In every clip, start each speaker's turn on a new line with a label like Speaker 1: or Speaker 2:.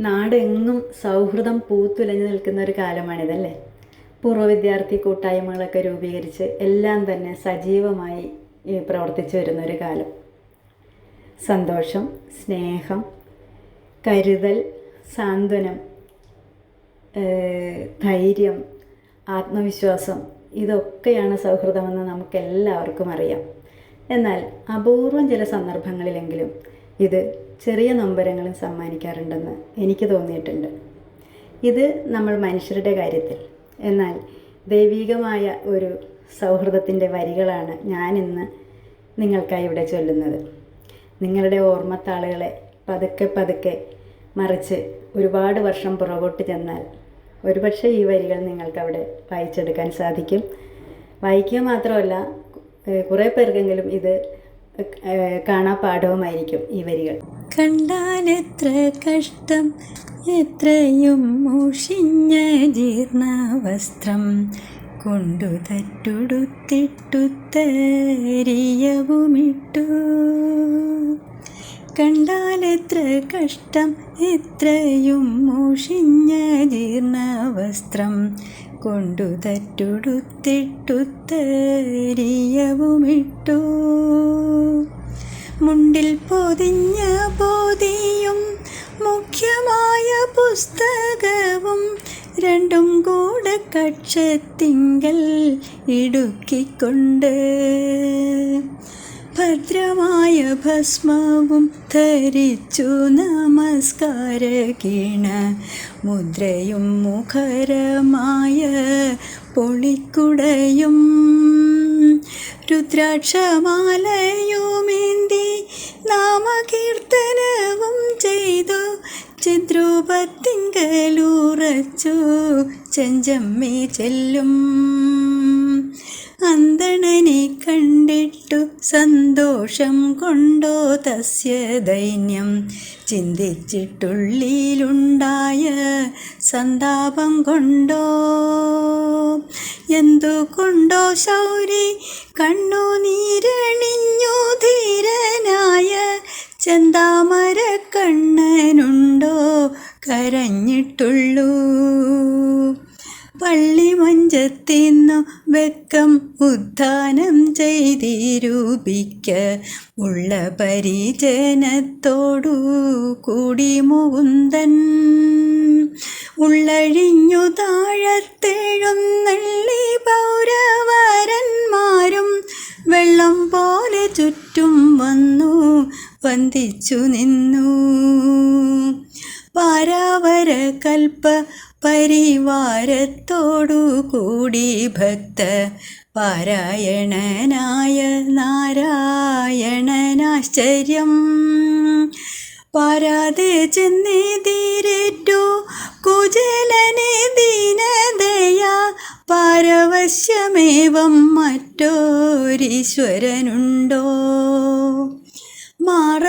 Speaker 1: നാടെങ്ങും സൗഹൃദം പൂത്തുലഞ്ഞു നിൽക്കുന്ന ഒരു കാലമാണിതല്ലേ? പൂർവ വിദ്യാർത്ഥി കൂട്ടായ്മകളൊക്കെ രൂപീകരിച്ച് എല്ലാം തന്നെ സജീവമായി പ്രവർത്തിച്ചു വരുന്ന ഒരു കാലം. സന്തോഷം സ്നേഹം കരുതൽ സാന്ത്വനം ധൈര്യം ആത്മവിശ്വാസം ഇതൊക്കെയാണ് സൗഹൃദമെന്ന് നമുക്കെല്ലാവർക്കും അറിയാം. എന്നാൽ അപൂർവം ചില സന്ദർഭങ്ങളിലെങ്കിലും ഇത് ചെറിയ നൊമ്പരങ്ങളും സമ്മാനിക്കാറുണ്ടെന്ന് എനിക്ക് തോന്നിയിട്ടുണ്ട്. ഇത് നമ്മൾ മനുഷ്യരുടെ കാര്യത്തിൽ എന്നാൽ ദൈവികമായ ഒരു സൗഹൃദത്തിന്റെ വരികളാണ് ഞാനിന്ന് നിങ്ങൾക്കായി ഇവിടെ ചൊല്ലുന്നത്. നിങ്ങളുടെ ഓർമ്മത്താളുകളെ പതുക്കെ പതുക്കെ മറിച്ച് ഒരുപാട് വർഷം പുറകോട്ട് ചെന്നാൽ ഒരുപക്ഷെ ഈ വരികൾ നിങ്ങൾക്കവിടെ വായിച്ചെടുക്കാൻ സാധിക്കും. വായിക്കുക മാത്രമല്ല കുറേ പേർക്കെങ്കിലും ഇത് ഏഹ് കാണാപാഠവുമായിരിക്കും ഈ വരികൾ.
Speaker 2: കണ്ടാലെത്ര കഷ്ടം എത്രയും മൂഷിഞ്ഞ ജീർണവസ്ത്രം കൊണ്ടു തട്ടുടുത്തിട്ടുത്തരിയവുമിട്ടു കണ്ടാലെത്ര കഷ്ടം എത്രയും മോഷിഞ്ഞ ജീർണവസ്ത്രം കൊണ്ടു തറ്റുടുത്തിട്ടുത്തരിയവുമിട്ടു. മുണ്ടിൽ പൊതിഞ്ഞ പോതിയും മുഖ്യമായ പുസ്തകവും രണ്ടും കൂടെ കക്ഷത്തിങ്കൽ ഇടുക്കിക്കൊണ്ട്. ഭദ്രമായ ഭസ്മവും ധരിച്ചു നമസ്കാര കീണ മുദ്രയും മുഖരമായ പൊളിക്കുടയും രുദ്രാക്ഷമാലയുമേന്തി നാമകീർത്തനവും ചെയ്തു ചിദ്രൂപത്തിങ്കലൂറച്ചു ചെഞ്ചമ്മേ ചെല്ലും. അന്തണനെ കണ്ടിട്ടു സന്തോഷം കൊണ്ടോ തസ്യ ദൈന്യം. ചിന്തിച്ചിട്ടുള്ളിലുണ്ടായ സന്താപം കൊണ്ടോ? എന്തുകൊണ്ടോ ശൗരി കണ്ണു നീരണിഞ്ഞു ധീരനായ ചെന്താമര കണ്ണനുണ്ടോ കരഞ്ഞിട്ടുള്ളൂ. പള്ളിമഞ്ചത്തിന്നു വെക്കം ഉദ്ധാനം ചെയ്തിരൂപിക്ക. ഉള്ള പരിചനത്തോടു കൂടി മുകുന്ദൻ. ഉള്ളഴിഞ്ഞു താഴത്തെഴുന്നള്ളി പൗരവരന്മാരും വെള്ളം പോലെ ചുറ്റും വന്നു വന്ദിച്ചു നിന്നു. പാരാവര കൽപ്പ പരിവാരത്തോടു കൂടി ഭക്ത പാരായണനായ നാരായണനാശ്ചര്യം. പാരാതെ ചെന്നിതിരറ്റു കുജലനെ ദീനതയ പാരവശ്യമേവം മറ്റോരീശ്വരനുണ്ടോ?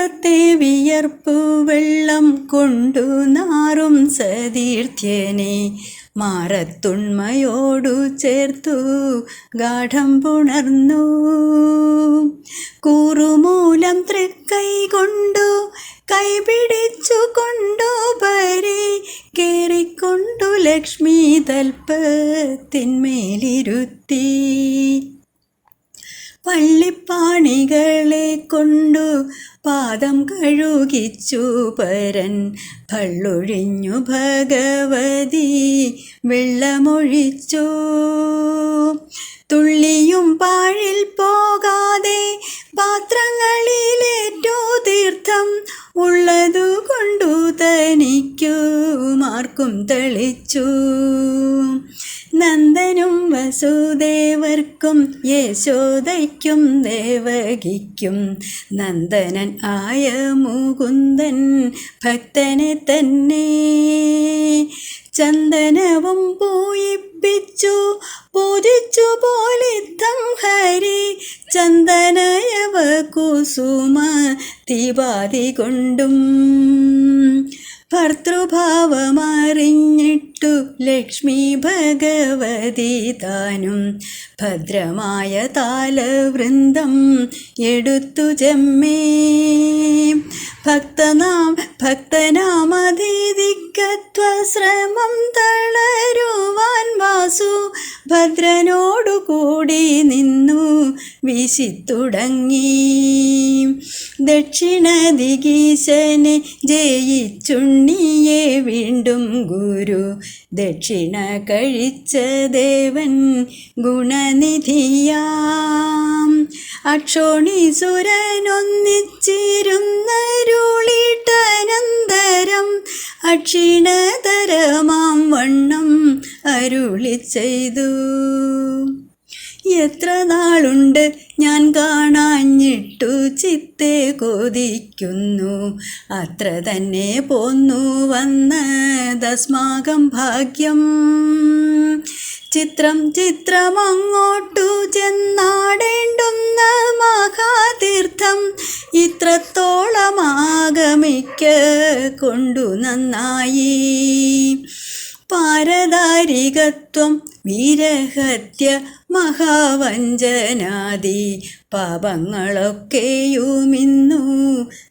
Speaker 2: മാറത്തെ വിയർപ്പു വെള്ളം കൊണ്ടു നാറും സതീർത്ഥ്യനെ. മാറത്തുണ്മയോടു ചേർത്തു ഗാഠം പുണർന്നു. കൂറുമൂലം തൃക്കൈ കൊണ്ടു കൈപിടിച്ചു കൊണ്ടു പരി കേറിക്കൊണ്ടു ലക്ഷ്മി തൽപ്പത്തിന്മേലിരുത്തി. പള്ളിപ്പാണികളെ കൊണ്ടു പാദം കഴുകിച്ചു പരൻ. പള്ളൊഴിഞ്ഞു ഭഗവതി വെള്ളമൊഴിച്ചു. തുള്ളിയും പാഴിൽ പോകാതെ പാത്രങ്ങളിലേറ്റോ തീർത്ഥം ഉള്ളതു കൊണ്ടു തനിക്കു മാർക്കും തെളിച്ചു. വസുദേവർക്കും യേശോദയ്ക്കും ദേവകിക്കും. നന്ദനൻ ആയ മുകുന്ദൻ ഭക്തനെ തന്നെ ചന്ദനവും പൂയിപ്പിച്ചു പൂജിച്ചു പോലിത്തം ഹരി. ചന്ദനയവ കുസുമ തീപാതി കൊണ്ടും ഭർത്തൃഭാവമറിഞ്ഞിട്ടു ലക്ഷ്മി ഭഗവതി താനും ഭദ്രമായ താലവൃന്ദം എടുത്തു ജമ്മേ ഭക്തനാം ഭക്തനാമതീതിക്ക് ശ്രമം തളരുവാൻ വാസു ഭദ്രനോടുകൂടി നിന്നു വീശിത്തുടങ്ങി. ദക്ഷിണ ദിഗീശനെ ജയിച്ചുണ്ണിയെ വീണ്ടും ഗുരു ദക്ഷിണ കഴിച്ച ദേവൻ ഗുണനിധിയാം. അക്ഷോണി സുരനൊന്നിച്ചിരുന്നരുളിട്ടനന്തരം അക്ഷിണതരമാ ചെയ്തു. എത്ര നാളുണ്ട് ഞാൻ കാണാഞ്ഞിട്ടു ചിത്തെ കൊതിക്കുന്നു. അത്ര തന്നെ പോന്നു വന്ന ദസ്മാകം ഭാഗ്യം. ചിത്രം ചിത്രം അങ്ങോട്ടു ചെന്നാടേണ്ടുന്ന മഹാതീർത്ഥം ഇത്രത്തോളമാകമിക്ക കൊണ്ടു നന്നായി. പാരദാരികത്വം വീരഹത്യ മഹാവഞ്ചനാദി. പാപങ്ങളൊക്കെയുമിന്നു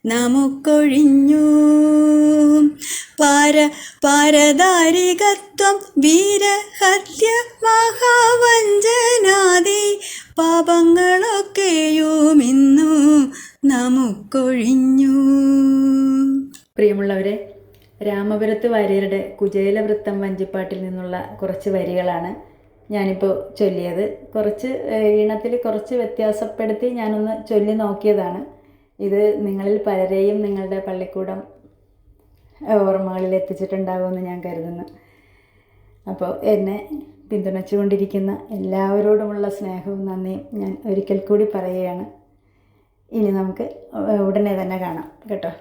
Speaker 2: നമുക്കൊഴിഞ്ഞു. പാര പാരദാരികത്വം വീരഹത്യ മഹാവഞ്ചനാദി
Speaker 1: വാര്യരുടെ കുചേലവൃത്തം വഞ്ചിപ്പാട്ടിൽ നിന്നുള്ള കുറച്ച് വരികളാണ് ഞാനിപ്പോൾ ചൊല്ലിയത്. കുറച്ച് ഈണത്തിൽ കുറച്ച് വ്യത്യാസപ്പെടുത്തി ഞാനൊന്ന് ചൊല്ലി നോക്കിയതാണ്. ഇത് നിങ്ങളിൽ പലരെയും നിങ്ങളുടെ പള്ളിക്കൂടം ഓർമ്മകളിൽ എത്തിച്ചിട്ടുണ്ടാകുമെന്ന് ഞാൻ കരുതുന്നു. അപ്പോൾ എന്നെ പിന്തുണച്ചുകൊണ്ടിരിക്കുന്ന എല്ലാവരോടുമുള്ള സ്നേഹവും നന്ദിയും ഞാൻ ഒരിക്കൽ കൂടി പറയുകയാണ്. ഇനി നമുക്ക് ഉടനെ തന്നെ കാണാം. കേട്ടോ?